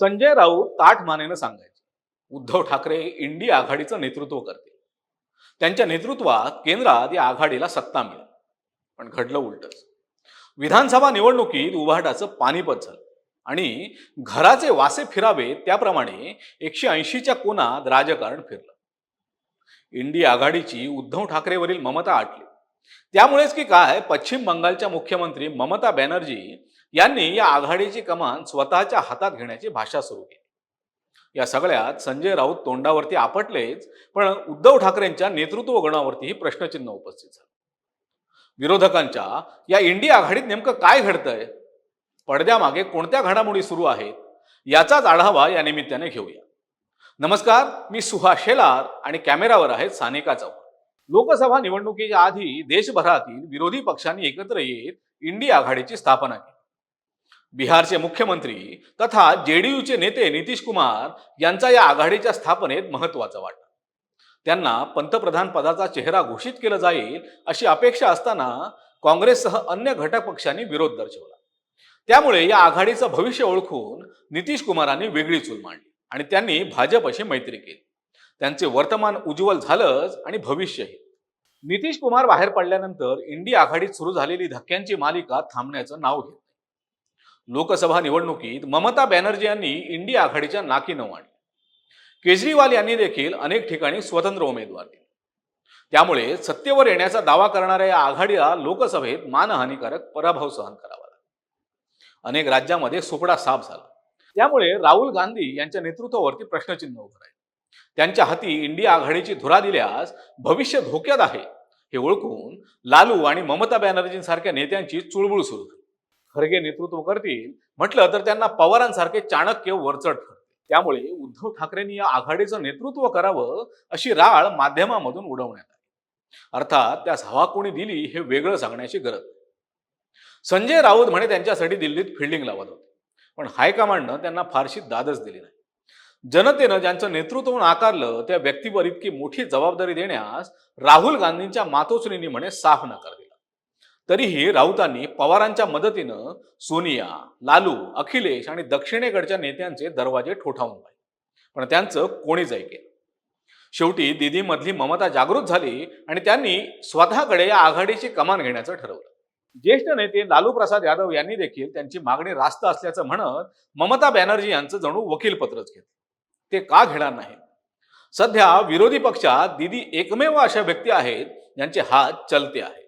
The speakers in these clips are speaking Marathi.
संजय राऊत ताठ मानेनं सांगायचे. उद्धव ठाकरे इंडी आघाडीचं नेतृत्व करते त्यांच्या नेतृत्वात केंद्रात या आघाडीला सत्ता मिळेल. पण घडलं उलटच. विधानसभा निवडणुकीत उभाटाचं पानिपत झालं. आणि घराचे वासे फिरावे त्याप्रमाणे एकशे ऐंशीच्या कोणात राजकारण फिरलं. इंडी आघाडीची उद्धव ठाकरेवरील ममता आटली. त्यामुळेच की काय पश्चिम बंगालच्या मुख्यमंत्री ममता बॅनर्जी यांनी या आघाडीची कमान स्वतःच्या हातात घेण्याची भाषा सुरू केली. या सगळ्यात संजय राऊत तोंडावरती आपटलेच पण उद्धव ठाकरेंच्या नेतृत्व गणावरतीही प्रश्नचिन्ह उपस्थित झालं. विरोधकांच्या या इंडी आघाडीत नेमकं काय घडतंय? पडद्यामागे कोणत्या घडामोडी सुरू आहेत? याचाच आढावा या निमित्ताने घेऊया. नमस्कार मी सुहास शेलार आणि कॅमेरावर आहेत सानिका चव्हाण. लोकसभा निवडणुकीच्या आधी देशभरातील विरोधी पक्षांनी एकत्र येत इंडी आघाडीची स्थापना केली. बिहारचे मुख्यमंत्री तथा जेडीयूचे नेते नितीश कुमार यांचा या आघाडीच्या स्थापनेत महत्त्वाचा वाटा त्यांना पंतप्रधान पदाचा चेहरा घोषित केला जाईल अशी अपेक्षा असताना काँग्रेससह अन्य घटक पक्षांनी विरोध दर्शवला. त्यामुळे या आघाडीचं भविष्य ओळखून नितीश कुमारांनी वेगळी चूल मांडली आणि त्यांनी भाजपशी मैत्री केली. त्यांचे वर्तमान उज्ज्वल झालंच आणि भविष्यही नितीश कुमार बाहेर पडल्यानंतर इंडी आघाडीत सुरू झालेली धक्क्यांची मालिका थांबण्याचं नाव घेत लोकसभा निवडणुकीत ममता बॅनर्जी यांनी इंडिया आघाडीच्या नाकी न आणली केजरीवाल यांनी देखील अनेक ठिकाणी स्वतंत्र उमेदवार दिले. त्यामुळे सत्तेवर येण्याचा दावा करणाऱ्या या आघाडीला लोकसभेत मानहानिकारक पराभव सहन करावा लागला. अनेक राज्यामध्ये सुपडा साफ झाला. त्यामुळे राहुल गांधी यांच्या नेतृत्वावरती प्रश्नचिन्ह उभं राहील. त्यांच्या हाती इंडिया आघाडीची धुरा दिल्यास भविष्य धोक्यात आहे हे ओळखून लालू आणि ममता बॅनर्जींसारख्या नेत्यांची चुळबुळ सुरू झाली. खरगे नेतृत्व करतील. म्हटलं तर त्यांना पवारांसारखे चाणक्य वरचढ ठरते त्यामुळे उद्धव ठाकरेंनी या आघाडीचं नेतृत्व करावं अशी राळ माध्यमामधून उडवण्यात आली. अर्थात त्यास हवा कोणी दिली हे वेगळं सांगण्याची गरज. संजय राऊत म्हणे त्यांच्यासाठी दिल्लीत फिल्डिंग लावत होते. पण हायकमांडनं त्यांना फारशी दादच दिली नाही. जनतेनं ज्यांचं नेतृत्व नाकारलं त्या व्यक्तीवर इतकी मोठी जबाबदारी देण्यास राहुल गांधींच्या मातोश्रींनी म्हणे साफ नकार दिला. तरीही राऊतांनी पवारांच्या मदतीनं सोनिया लालू अखिलेश आणि दक्षिणेकडच्या नेत्यांचे दरवाजे ठोठावून पाहिले. पण त्यांचं कोणीच ऐकेल शेवटी दिदीमधली ममता जागृत झाली आणि त्यांनी स्वतःकडे या आघाडीची कमान घेण्याचं ठरवलं. ज्येष्ठ नेते लालू प्रसाद यादव यांनी देखील त्यांची मागणी रास्त असल्याचं म्हणत ममता बॅनर्जी यांचं जणू वकीलपत्रच घेतलं. ते का घेणार नाही? सध्या विरोधी पक्षात दिदी एकमेव अशा व्यक्ती आहेत ज्यांचे हात चलते आहेत.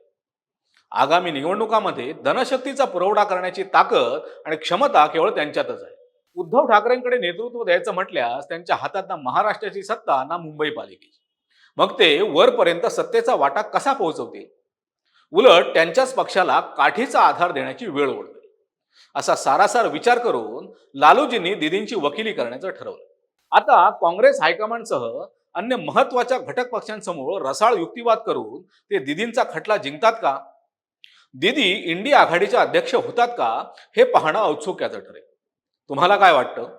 आगामी निवडणुकामध्ये धनशक्तीचा पुरवठा करण्याची ताकद आणि क्षमता केवळ त्यांच्यातच आहे. उद्धव ठाकरेंकडे नेतृत्व द्यायचं म्हटल्यास त्यांच्या हातात ना महाराष्ट्राची सत्ता ना मुंबई पालिकेची. मग ते वरपर्यंत सत्तेचा वाटा कसा पोहोचवतील? उलट त्यांच्याच पक्षाला काठीचा आधार देण्याची वेळ ओढते. असा सारासार विचार करून लालूजींनी दिदींची वकिली करण्याचं ठरवलं. आता काँग्रेस हायकमांडसह अन्य महत्त्वाच्या घटक पक्षांसमोर रसाळ युक्तिवाद करून ते दिदींचा खटला जिंकतात का? दिदी इंडी आघाडीच्या अध्यक्ष होतात का? हे पाहणं औत्सुक्याचं ठरेल. तुम्हाला काय वाटतं?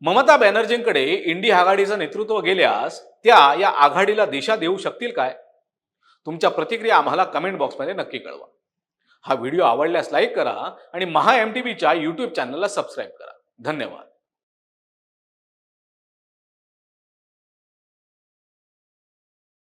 ममता बॅनर्जींकडे इंडी आघाडीचं नेतृत्व गेल्यास त्या या आघाडीला दिशा देऊ शकतील काय? तुमच्या प्रतिक्रिया आम्हाला कमेंट बॉक्समध्ये नक्की कळवा. हा व्हिडिओ आवडल्यास लाईक करा आणि महा एम टी व्हीच्या यूट्यूब चॅनलला सबस्क्राईब करा. धन्यवाद.